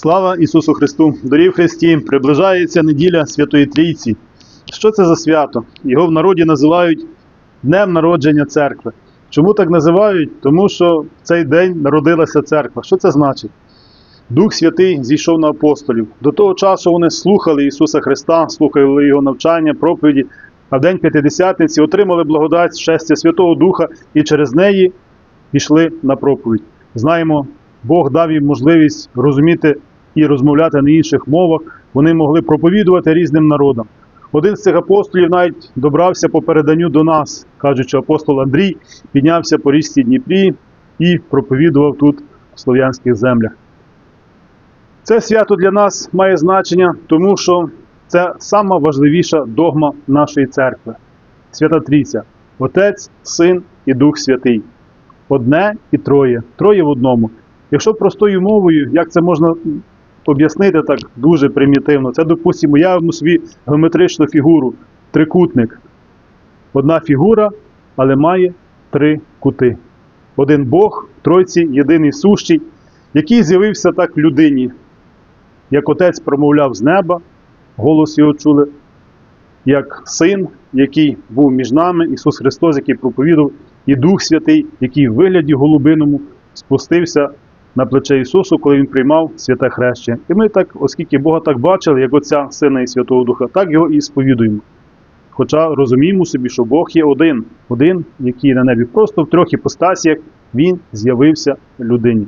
Слава Ісусу Христу! Дорів Христі! Приближається неділя Святої Трійці. Що це за свято? Його в народі називають Днем народження церкви. Чому так називають? Тому що в цей день народилася церква. Що це значить? Дух Святий зійшов на апостолів. До того часу вони слухали Ісуса Христа, слухали Його навчання, проповіді, а в день П'ятидесятниці отримали благодать щастя Святого Духа і через неї пішли на проповідь. Знаємо, Бог дав їм можливість розуміти і розмовляти на інших мовах. Вони могли проповідувати різним народам. Один з цих апостолів навіть добрався по переданню до нас, кажучи, апостол Андрій піднявся по річці Дніпрі і проповідував тут в слов'янських землях. Це свято для нас має значення, тому що це сама важливіша догма нашої церкви. Свята Трійця. Отець, Син і Дух Святий. Одне і троє, троє в одному. Якщо простою мовою, як це можна об'яснити так дуже примітивно, це, допустимо, уявимо собі геометричну фігуру, трикутник. Одна фігура, але має три кути. Один Бог, Тройці, єдиний сущий, який з'явився так в людині, як отець промовляв з неба, голос його чули, як син, який був між нами, Ісус Христос, який проповідав, і Дух Святий, який в вигляді голубиному спустився на плече Ісусу, коли Він приймав святе хрещення. І ми так, оскільки Бога так бачили, як Отця, Сина і Святого Духа, так його і сповідуємо. Хоча розуміємо собі, що Бог є один, один, який на небі просто в трьох іпостасіях Він з'явився людині.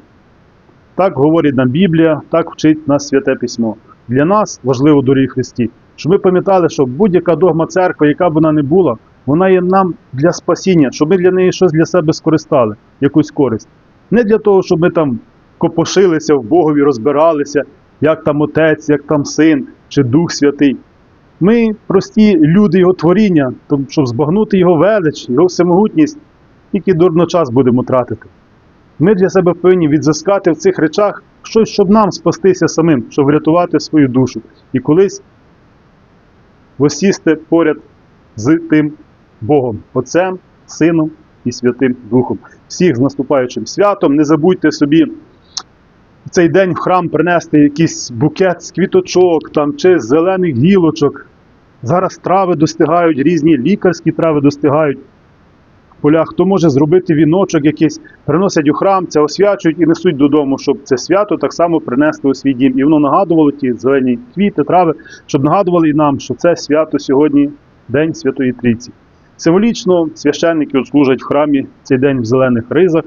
Так говорить нам Біблія, так вчить нас Святе Письмо. Для нас важливо, дорогі Христі, щоб ми пам'ятали, що будь-яка догма церкви, яка б вона не була, вона є нам для спасіння, щоб ми для неї щось для себе скористали, якусь користь. Не для того, щоб ми там копошилися в Богові, розбиралися, як там Отець, як там Син чи Дух Святий. Ми прості люди Його творіння, тому щоб збагнути Його велич, Його всемогутність, тільки дурно час будемо тратити. Ми для себе повинні відзискати в цих речах щось, щоб нам спастися самим, щоб врятувати свою душу. І колись осісти поряд з тим Богом, Отцем, Сином і Святим Духом. Всіх з наступаючим святом. Не забудьте собі цей день в храм принести якийсь букет з квіточок там, чи з зелених гілочок. Зараз трави достигають, різні лікарські трави достигають в полях. Хто може зробити віночок якийсь, приносять у храм, це освячують і несуть додому, щоб це свято так само принесли у свій дім. І воно нагадувало ті зелені квіти, трави, щоб нагадували і нам, що це свято сьогодні, День Святої Трійці. Символічно священники служать в храмі цей день в зелених ризах,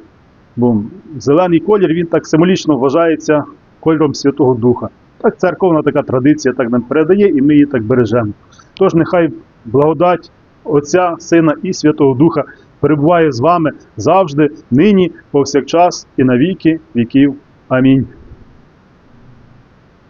бо зелений колір він так символічно вважається кольором Святого Духа. Так церковна така традиція так нам передає, і ми її так бережемо. Тож нехай благодать Отця, Сина і Святого Духа перебуває з вами завжди, нині, повсякчас і на віки віків. Амінь.